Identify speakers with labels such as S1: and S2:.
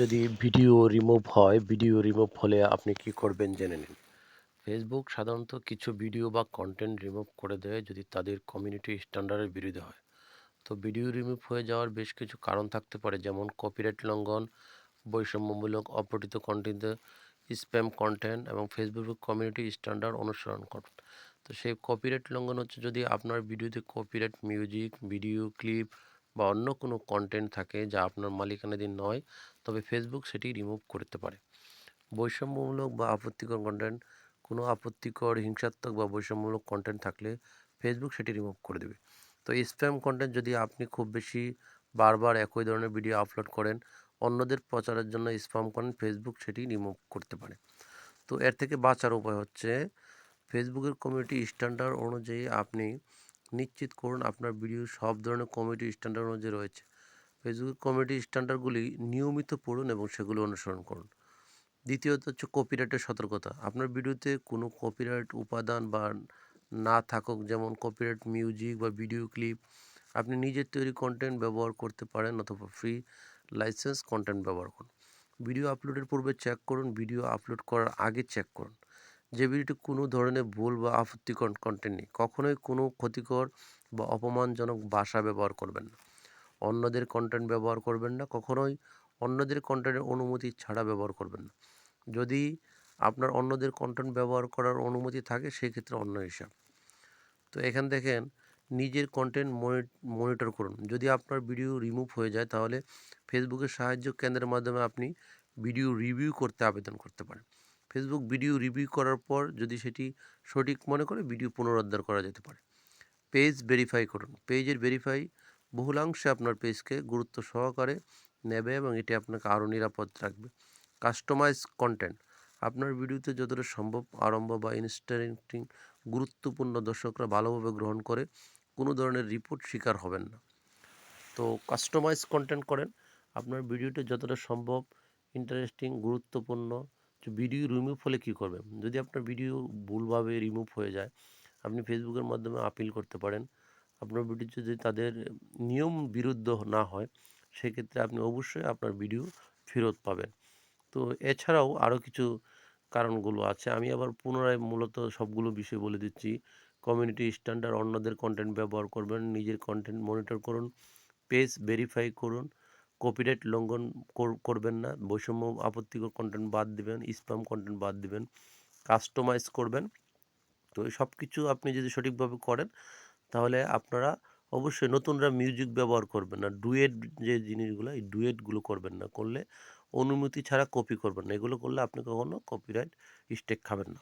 S1: যদি video remove হয়, video remove হলে আপনি কি করবেন জেনে নিন। ফেসবুক সাধারণত কিছু ভিডিও বা কন্টেন্ট রিমুভ করে দেয় যদি তাদের কমিউনিটি স্ট্যান্ডার্ডের বিরুদ্ধে হয়। তো ভিডিও রিমুভ হয়ে যাওয়ার বেশ কিছু কারণ থাকতে পারে, যেমন কপিরাইট লঙ্ঘন, বৈষম্যমূলক অপঠিত কন্টেন্ট স্প্যাম কন্টেন্ট এবং ফেসবুক কমিউনিটি স্ট্যান্ডার্ড অনুসরণ করুন। তো সেই কপিরাইট লঙ্ঘন হচ্ছে যদি আপনার ভিডিওতে কপিরাইট মিউজিক ভিডিও ক্লিপ বা অন্য কোনো কন্টেন্ট থাকে যা আপনার মালিকানাধীন নয়, তবে ফেসবুক সেটি রিমুভ করতে পারে। বৈষম্যমূলক বা আপত্তিকর কন্টেন্ট কোনো আপত্তিকর, হিংসাত্মক বা বৈষম্যমূলক কন্টেন্ট থাকলে ফেসবুক সেটি রিমুভ করে দেবে। তো স্প্যাম কন্টেন্ট যদি আপনি খুব বেশি বারবার একই ধরনের ভিডিও আপলোড করেন, অন্যদের প্রচারের জন্য স্প্যাম করেন ফেসবুক সেটি রিমুভ করতে পারে। তো এর থেকে বাঁচার উপায় হচ্ছে ফেসবুকের কমিউনিটি স্ট্যান্ডার্ড অনুযায়ী আপনি নিশ্চিত করুন আপনার ভিডিও সব ধরনের কমিউনিটি স্ট্যান্ডার্ড অনুযায়ী রয়েছে। ফেসবুক কমিউনিটি স্ট্যান্ডার্ডগুলি নিয়মিত পড়ুন এবং সেগুলো অনুসরণ করুন। দ্বিতীয়ত হচ্ছে কপিরাইটের সতর্কতা। আপনার ভিডিওতে কোনো কপিরাইট উপাদান বা না থাকুক, যেমন কপিরাইট মিউজিক বা ভিডিও ক্লিপ আপনি নিজের তৈরি কন্টেন্ট ব্যবহার করতে পারেন অথবা ফ্রি লাইসেন্স কন্টেন্ট ব্যবহার করুন। ভিডিও আপলোডের পূর্বে চেক করুন ভিডিও আপলোড করার আগে চেক করুন। যে ভিডিওটি কোনো ধরনের ভুল বা আপত্তিকর কন্টেন্ট নেই, কখনোই কোনো ক্ষতিকর বা অপমানজনক ভাষা ব্যবহার করবেন না। অন্যদের কন্টেন্ট ব্যবহার করবেন না, কখনোই অন্যদের কন্টেন্টের অনুমতি ছাড়া ব্যবহার করবেন না। যদি আপনার অন্যদের কন্টেন্ট ব্যবহার করার অনুমতি থাকে, সেক্ষেত্রে অন্য হিসাব। তো এখান দেখেন, নিজের কন্টেন্ট মনিটর করুন। যদি আপনার ভিডিও রিমুভ হয়ে যায়, তাহলে ফেসবুকের সাহায্য কেন্দ্রের মাধ্যমে আপনি ভিডিও রিভিউ করতে আবেদন করতে পারেন। ফেসবুক ভিডিও রিভিউ করার পর যদি সেটি সঠিক মনে করে ভিডিও পুনরুদ্ধার করা যেতে পারে। পেজ ভেরিফাই করুন। পেজের ভেরিফাই বহুলাংশে আপনার পেজকে গুরুত্ব সহকারে নেবে এবং এটি আপনাকে আরও নিরাপদ রাখবে। কাস্টমাইজ কন্টেন্ট আপনার ভিডিওতে যতটা সম্ভব আরম্ভ বা ইনস্টারেন্টিং গুরুত্বপূর্ণ দর্শকরা ভালোভাবে গ্রহণ করে, কোনো ধরনের রিপোর্ট শিকার হবেন না। তো কাস্টমাইজ কন্টেন্ট করেন। আপনার ভিডিওটা যতটা সম্ভব ইন্টারেস্টিং গুরুত্বপূর্ণ ভিডিও রিমুভ হলে কী করবেন যদি আপনার ভিডিও ভুলভাবে রিমুভ হয়ে যায়, আপনি ফেসবুকের মাধ্যমে আপিল করতে পারেন। আপনার ভিডিও যদি তাদের নিয়ম বিরুদ্ধ না হয়, সেক্ষেত্রে আপনি অবশ্যই আপনার ভিডিও ফেরত পাবেন। তো এছাড়াও আরও কিছু কারণগুলো আছে। আমি আবার পুনরায় মূলত সবগুলো বিষয় বলে দিচ্ছি। কমিউনিটি স্ট্যান্ডার্ড অন্যদের কন্টেন্ট ব্যবহার করবেন, নিজের কন্টেন্ট মনিটর করুন পেজ ভেরিফাই করুন কপিরাইট লঙ্ঘন করবেন না। বৈষম্য আপত্তিকর কন্টেন্ট বাদ দিবেন স্প্যাম কন্টেন্ট বাদ দিবেন কাস্টমাইজ করবেন। তো এই সব কিছু আপনি যদি সঠিকভাবে করেন, তাহলে আপনারা অবশ্যই নতুনরা মিউজিক ব্যবহার করবেন না। ডুয়েট যে জিনিসগুলো, এই ডুয়েটগুলো করবেন না। করলে অনুমতি ছাড়া কপি করবেন না। এগুলো করলে আপনি কখনো কপিরাইট স্টেক খাবেন না।